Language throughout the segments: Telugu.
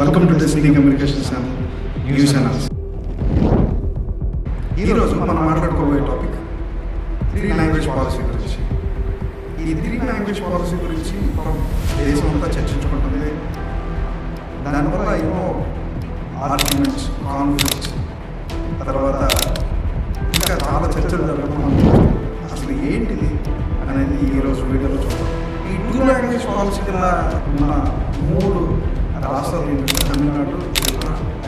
Welcome to destiny communication channel news channels ఈరోజు మనం మాట్లాడుకోబోయే టాపిక్ త్రీ లాంగ్వేజ్ పాలసీ గురించి. ఈ త్రీ లాంగ్వేజ్ పాలసీ గురించి మనం దేశం అంతా చర్చించుకుంటుంది. దానివల్ల ఏమో ఆర్గ్యుమెంట్స్ కాన్ఫ్లిక్ట్స్ తర్వాత ఇంకా చాలా చర్చలు జరగడం. అసలు ఏంటిది అనేది ఈరోజు వీడియోలో చూద్దాం. ఈ టూ లాంగ్వేజ్ పాలసీ కింద ఉన్న మూడు రాష్ట్రాలు తమిళనాడు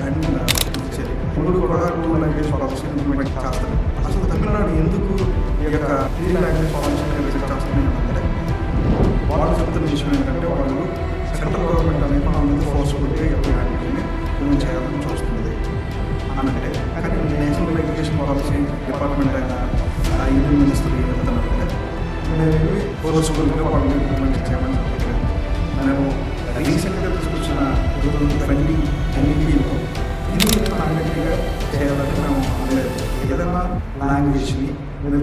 అండ్ పుదుచ్చేరి మూడు కూడా టూ లాంగ్వేజ్ పాలసీ ఇంప్లిమెంట్ చేస్తారు అసలు తమిళనాడు ఎందుకు ఈ యొక్క త్రీ లాంగ్వేజ్ పాలసీ ఇంప్లిమెంట్ అంటే వాళ్ళు చెప్తున్న విషయం ఏంటంటే వాళ్ళు సెంట్రల్ గవర్నమెంట్ అనేది మన మీద ఫోర్స్ఫుల్గా ఈ యొక్క లాంగ్వేజ్ని ఇంప్లిమెంట్ చేయాలని చూస్తుంది అని అంటే కానీ నేషనల్ ఎడ్యుకేషన్ పాలసీ డిపార్ట్మెంట్ అయినా ఆ యూనియన్ మినిస్టర్ ఏం చెప్తున్నారంటే మేము ఫోర్స్ఫుల్గా వాళ్ళని ఇంప్లిమెంట్ చేయమని చెప్పట్లేదు మేము రీసెంట్ టూ థౌజండ్ ట్వంటీ ఎన్ఈపీలో హిందీ లాంగ్వేజ్గా చేయాలని మేము అనలేదు ఏదైనా లాంగ్వేజ్ని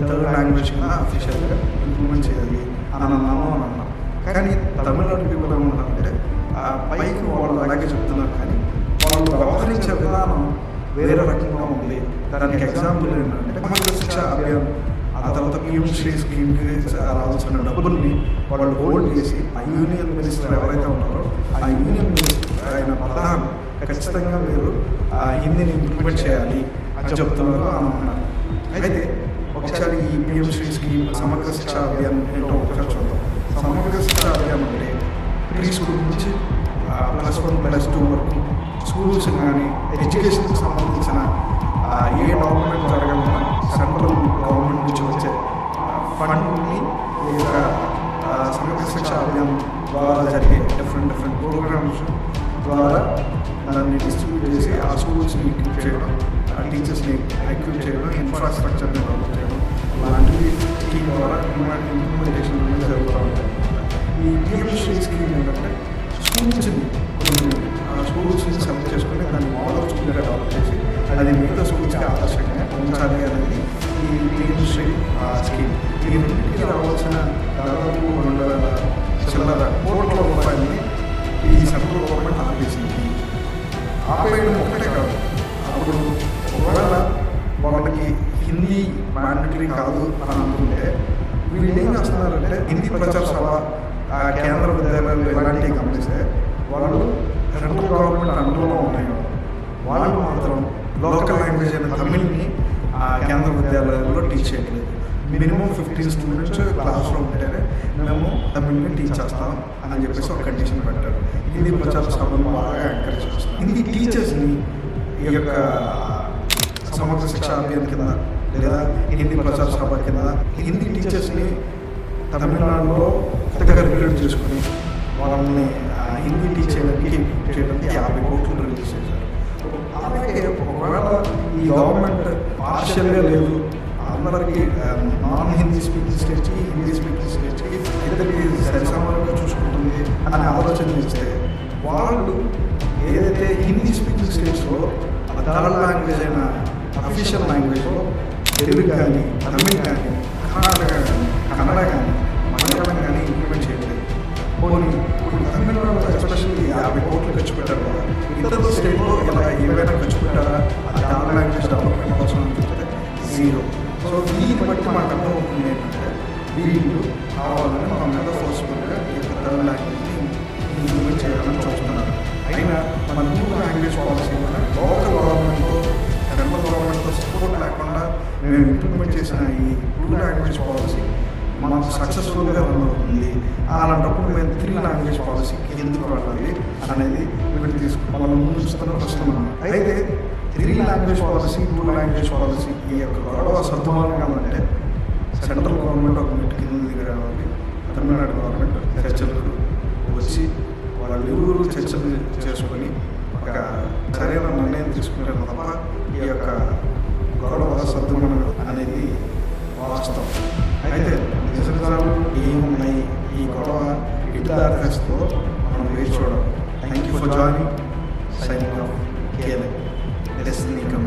తెలుగు లాంగ్వేజ్ కింద అఫీషియల్గా ఇంప్లిమెంట్ చేయాలి అని అన్నాము అని అన్నాం కానీ తమిళనాడు పీపుల్ ఏమంటారంటే ఆ పైకి వాళ్ళు అలాగే చెప్తున్నారు కానీ వాళ్ళు వ్యవహరించే విధానం వేరే రకంగా ఉంది దానికి ఎగ్జాంపుల్ ఏంటంటే సమగ్ర శిక్ష అభియాన్ ఆ తర్వాత పిఎం శ్రీ స్కీమ్కి రావాల్సిన డబ్బుల్ని వాళ్ళు హోల్డ్ చేసి ఆ యూనియన్ మినిస్టర్ ఎవరైతే ఉన్నారో ఆ యూనియన్ మినిస్టర్ ఆయన ప్రధానం. ఖచ్చితంగా మీరు ఆ హిందీని ఇంప్లిమెంట్ చేయాలి అని చెప్తున్నారు అని అన్నారు. అయితే ఒకసారి ఈ పిఎం శ్రీ స్కీమ్ సమగ్ర శిక్ష అభియాన్ ఏంటో ఒకసారి చూద్దాం. సమగ్ర శిక్ష అభియాన్ అంటే ప్రీ స్కూల్ నుంచి ప్లస్ వన్ ప్లస్ టూ వరకు స్కూల్స్ కానీ ఎడ్యుకేషన్కి సంబంధించిన ఏ డాక్యుమెంట్ జరగాలన్నా సెంట్రల్ గవర్నమెంట్ నుంచి వచ్చే ఫండ్ ఆ ఎక్విప్ చేయడం ఆ టీచర్స్ని ఎక్విప్ చేయడం ఇన్ఫ్రాస్ట్రక్చర్ని డెవలప్ చేయడం లాంటివి స్కీమ్ ద్వారా ఇంప్లిమెంటేషన్ అనేది జరుగుతూ ఉంటాయి ఈ పిఎంశ్రీ స్కీమ్ ఏంటంటే స్కూల్స్ని కొన్ని స్కూల్స్ని సెలెక్ట్ చేసుకుని దాన్ని మోడల్ స్కూల్గా డెవలప్ చేసి అది మిగతా స్కూల్స్కి ఆదర్శంగా ఉంచాలి అనేది ఈ పిఎంశ్రీ స్కీమ్ ఈ రెండింటికి రావాల్సిన దాదాపు రెండు వేల చిల్లర హిందీ మ్యాండటరీ కాదు అని అనుకుంటే వీళ్ళు ఏం చేస్తున్నారంటే హిందీ ప్రచార సభ కేంద్ర విద్యాలయాలు ఇలాంటివి గమనిస్తే వాళ్ళు సెంట్రల్ గవర్నమెంట్ అండర్లో ఉన్నాయి. వాళ్ళు మాత్రం లోకల్ లాంగ్వేజ్ అయిన తమిళ్ని కేంద్ర విద్యాలయాల్లో టీచ్ చేయట్లేదు. మినిమం ఫిఫ్టీన్ స్టూడెంట్స్ క్లాస్లో ఉంటేనే మేము తమిళ్ని టీచ్ చేస్తాం అని చెప్పేసి ఒక కండిషన్ పెట్టారు. హిందీ ప్రచార సభను బాగా ఎంకరేజ్ చేస్తాం హిందీ టీచర్స్ని ఈ యొక్క సమగ్ర శిక్ష అభియాన్ కింద లేదా హిందీ ప్రచార సభ కింద హిందీ టీచర్స్ని తమిళనాడులో కొత్తగా రిక్రూట్ చేసుకుని వాళ్ళని హిందీ టీచ్ చేయడానికి చేయడానికి యాభై కోట్లు రిలీజ్ చేశారు. అలాగే ఒకవేళ ఈ గవర్నమెంట్ పార్షియల్గా లేదు అందరికీ నాన్ హిందీ స్పీకింగ్ స్టేట్కి హిందీ స్పీకింగ్ స్టేట్కి ఇద్దరికి సరిసమానంగా చూసుకుంటుంది అనే ఆలోచన చేస్తే వాళ్ళు ఏదైతే హిందీ స్పీకింగ్ స్టేట్స్లో థర్డ్ లాంగ్వేజ్ అయిన అఫీషియల్ లాంగ్వేజ్లో తెలుగు కానీ తమిళ్ కానీ కర్ణాటక కానీ కన్నడ కానీ మలయాళం కానీ ఇంప్లిమెంట్ చేయలేదు పోనీ ఇప్పుడు తమిళనాడు ఎస్పెషల్లీ యాభై కోట్లు ఖర్చు పెట్టారు కదా ఇతర స్టేట్లో ఇలా ఏమైనా ఖర్చు పెట్టారా ఆ లాంగ్వేజ్ డెవలప్మెంట్ కోసం అని చూస్తే జీరో సో దీన్ని బట్టి మాకు అర్థమవుతుంది ఏంటంటే వీళ్ళు కావాలని మా మీద ఫోర్స్ఫుల్గా ఈ యొక్క థర్డ్ లాంగ్వేజ్ని ఇంప్లిమెంట్ చేయాలని చూస్తున్నారు. అయినా మన టూ లాంగ్వేజ్ పాలసీ వల్ల సపోర్ట్ లేకుండా మేము ఇంప్లిమెంట్ చేసిన ఈ టూ లాంగ్వేజ్ పాలసీ మనకు సక్సెస్ఫుల్గా రన్ అవుతుంది. అలాంటప్పుడు మేము త్రీ లాంగ్వేజ్ పాలసీకి ఎందుకు వెళ్ళాలి అనేది మేము తీసుకు వాళ్ళ ముందుస్తున్న ప్రశ్న అయితే three language policy two language policy ఈ యొక్క గొడవ సర్దుమానం కావాలంటే సెంట్రల్ గవర్నమెంట్ ఒక మెట్టు కింద దగ్గర తమిళనాడు గవర్నమెంట్ చర్చలకు వచ్చి వాళ్ళు చర్చలు చేసుకొని ఒక సరైన నిర్ణయం తీసుకునే తప్ప ఈ యొక్క గొడవ సద్దుమణం అనేది వాస్తవం అయితే నిజాలు ఏమున్నాయి? ఈ గొడవ ఇటు దారి మనం వేచి చూడాలి. Thank you for joining signing off KLI destiny communication